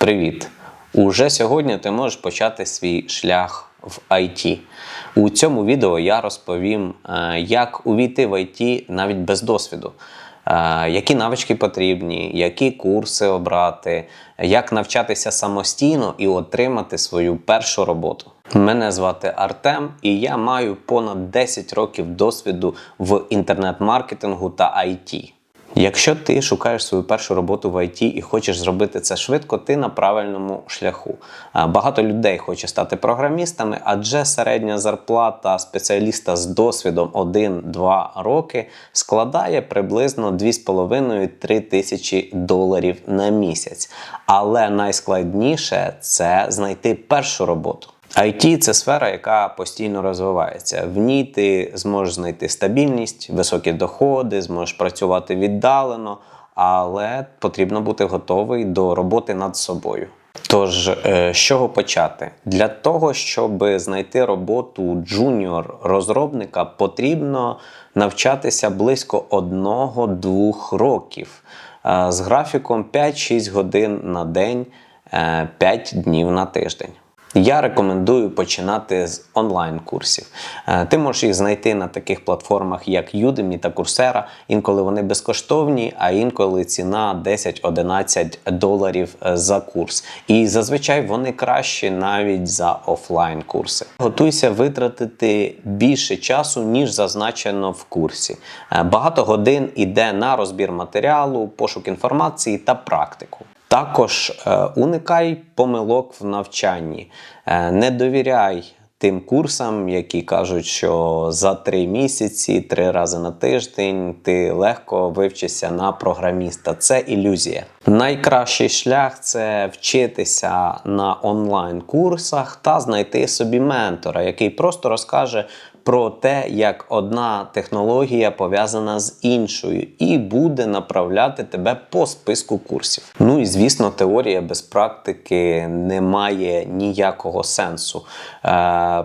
Привіт! Уже сьогодні ти можеш почати свій шлях в IT. У цьому відео я розповім, е, як увійти в IT навіть без досвіду, е, які навички потрібні, які курси обрати, як навчатися самостійно і отримати свою першу роботу. Мене звати Артем, і я маю понад 10 років досвіду в інтернет-маркетингу та IT. Якщо ти шукаєш свою першу роботу в IT і хочеш зробити це швидко, ти на правильному шляху. Багато людей хоче стати програмістами, адже середня зарплата спеціаліста з досвідом 1-2 роки складає приблизно 2,5-3 тисячі доларів на місяць. Але найскладніше це знайти першу роботу. IT – це сфера, яка постійно розвивається. В ній ти зможеш знайти стабільність, високі доходи, зможеш працювати віддалено, але потрібно бути готовий до роботи над собою. Тож, е, з чого почати? Для того, щоб знайти роботу джуніор-розробника, потрібно навчатися близько 1-2 років е, з графіком 5-6 годин на день, е, 5 днів на тиждень. Я рекомендую починати з онлайн-курсів. Е, Ти можеш їх знайти на таких платформах, як Udemy та Coursera. Інколи вони безкоштовні, а інколи ціна 10-11 доларів е, за курс. І зазвичай вони кращі навіть за офлайн курси. Готуйся витратити більше часу, ніж зазначено в курсі. Е, Багато годин іде на розбір матеріалу, пошук інформації та практику. Також е, уникай помилок в навчанні, Е, не довіряй тим курсам, які кажуть, що за три місяці, три рази на тиждень ти легко вивчишся на програміста. Це ілюзія. Найкращий шлях це вчитися на онлайн-курсах та знайти собі ментора, який просто розкаже про те, як одна технологія пов'язана з іншою, і буде направляти тебе по списку курсів. Ну і звісно, теорія без практики не має ніякого сенсу. Е,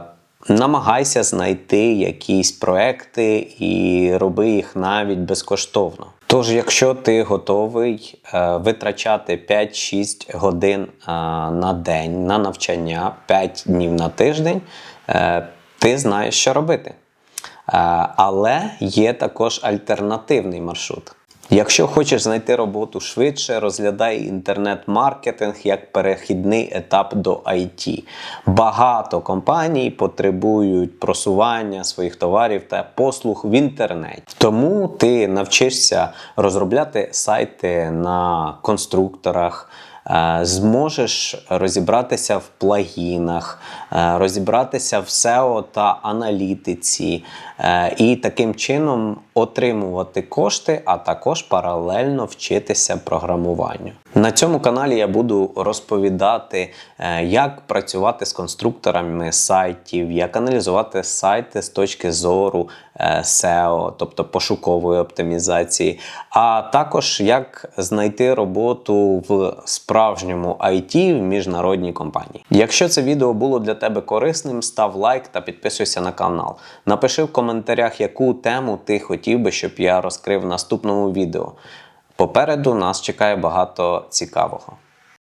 Намагайся знайти якісь проекти і роби їх навіть безкоштовно. Тож, якщо ти готовий е, витрачати 5-6 годин е, на день на навчання, 5 днів на тиждень, е, ти знаєш, що робити. Е, Але є також альтернативний маршрут. Якщо хочеш знайти роботу швидше, розглядай інтернет-маркетинг як перехідний етап до IT. Багато компаній потребують просування своїх товарів та послуг в інтернеті. Тому ти навчишся розробляти сайти на конструкторах. Е, Зможеш розібратися в плагінах, е, розібратися в SEO та аналітиці, е, і таким чином отримувати кошти, а також паралельно вчитися програмуванню. На цьому каналі я буду розповідати, як працювати з конструкторами сайтів, як аналізувати сайти з точки зору SEO, тобто пошукової оптимізації, а також як знайти роботу в справжньому IT в міжнародній компанії. Якщо це відео було для тебе корисним, став лайк та підписуйся на канал. Напиши в коментарях, яку тему ти хотів би, щоб я розкрив в наступному відео. Попереду нас чекає багато цікавого.